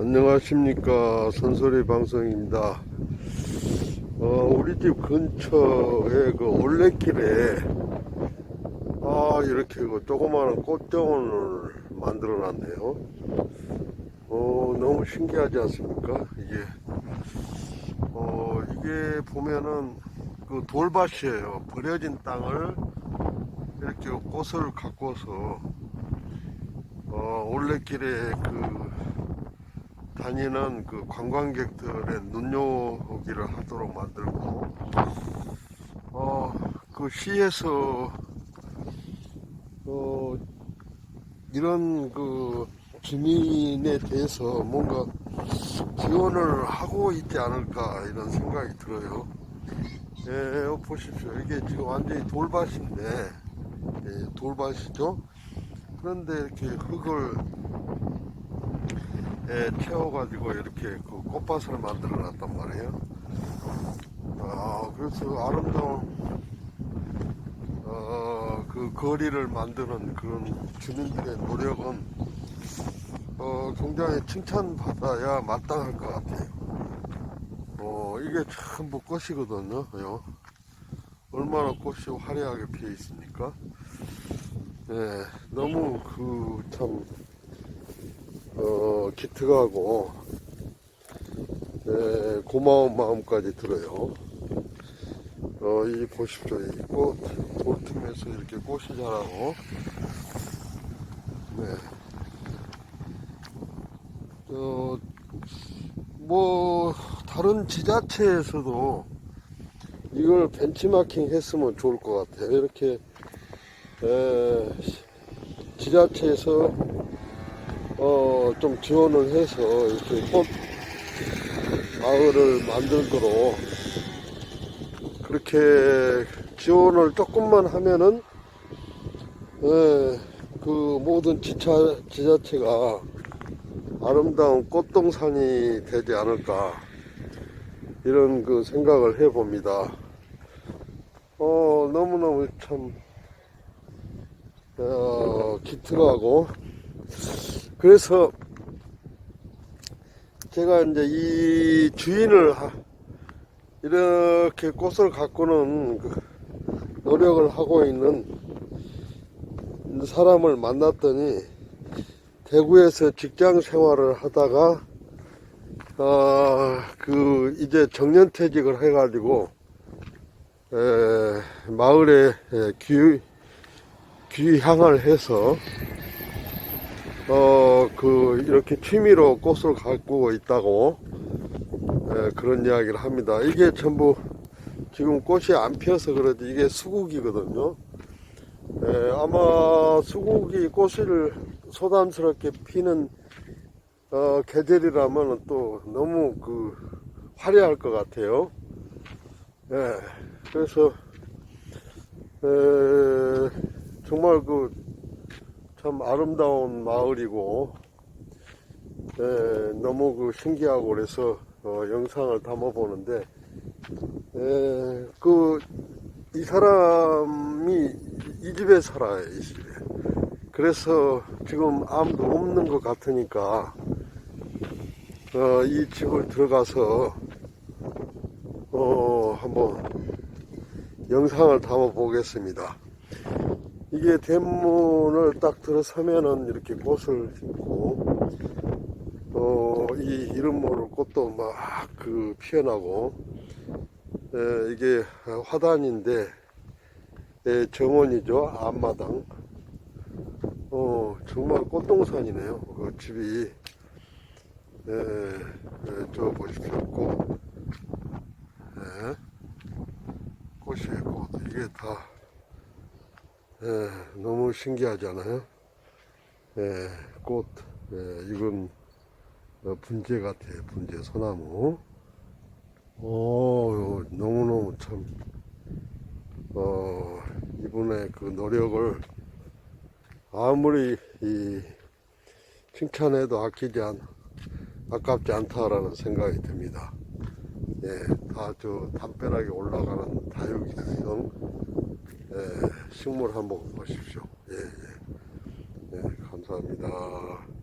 안녕하십니까 선소리 방송입니다. 어, 우리 집 근처에 그 올레길에 아 이렇게 그 조그마한 꽃정원을 만들어 놨네요. 어 너무 신기하지 않습니까? 이게 어 이게 보면은 그 돌밭이에요. 버려진 땅을 이렇게 꽃을 가꿔서 어 올레길에 그 다니는 그 관광객들의 눈요기를 하도록 만들고 어 그 시에서 어 이런 그 주민에 대해서 뭔가 지원을 하고 있지 않을까 이런 생각이 들어요. 예, 어, 보십시오. 이게 지금 완전히 돌밭인데 예, 돌밭이죠. 그런데 이렇게 흙을 예, 채워가지고 이렇게 그 꽃밭을 만들어 놨단 말이에요. 아, 그래서 아름다운, 어, 그 거리를 만드는 그런 주민들의 노력은, 어, 굉장히 칭찬받아야 마땅할 것 같아요. 어, 이게 전부 꽃이거든요. 요. 얼마나 꽃이 화려하게 피어 있습니까? 예, 너무 그, 참, 어, 기특하고, 예, 고마운 마음까지 들어요. 어, 이 보십시오. 이 꽃, 돌틈에서 이렇게 꽃이 자라고, 네. 어, 뭐, 다른 지자체에서도 이걸 벤치마킹 했으면 좋을 것 같아요. 이렇게, 에, 지자체에서 어, 좀 지원을 해서 이렇게 꽃 마을을 만들도록 그렇게 지원을 조금만 하면은 예, 그 모든 지차, 지자체가 아름다운 꽃동산이 되지 않을까 이런 그 생각을 해봅니다. 어, 너무너무 참 어, 기특하고 그래서 제가 이제 이 주인을 하- 이렇게 꽃을 가꾸는 그 노력을 하고 있는 사람을 만났더니 대구에서 직장 생활을 하다가 아그 이제 정년퇴직을 해가지고 에, 마을에 에, 귀 귀향을 해서 어, 그, 이렇게 취미로 꽃을 가꾸고 있다고, 에, 그런 이야기를 합니다. 이게 전부 지금 꽃이 안 피어서 그러지, 이게 수국이거든요. 에, 아마 수국이 꽃을 소담스럽게 피는, 어, 계절이라면 또 너무 그, 화려할 것 같아요. 예, 그래서, 에, 정말 그, 참 아름다운 마을이고 에, 너무 그 신기하고 그래서 어, 영상을 담아 보는데 그이 사람이 이 집에 살아요 이 집에 그래서 지금 아무도 없는 것 같으니까 어, 이 집을 들어가서 어, 한번 영상을 담아 보겠습니다. 이게 대문을 딱 들어서면은 이렇게 꽃을 심고 어, 이 이름 모를 꽃도 막 그 피어나고 에, 이게 화단인데 에, 정원이죠 앞마당. 어 정말 꽃동산이네요. 그 집이. 에, 에, 저 보십시오. 꽃. 에, 꽃이에요 꽃. 이게 다 예, 너무 신기하잖아요. 예, 꽃, 예, 이건 어, 분재 같아요. 분재 소나무. 오, 너무너무 참, 어, 이분의 그 노력을 아무리 이 칭찬해도 아끼지 않, 아깝지 않다라는 생각이 듭니다. 예, 다 저 담벼락에 올라가는 다육이성 예, 식물 한번 보십시오. 예, 예. 예, 감사합니다.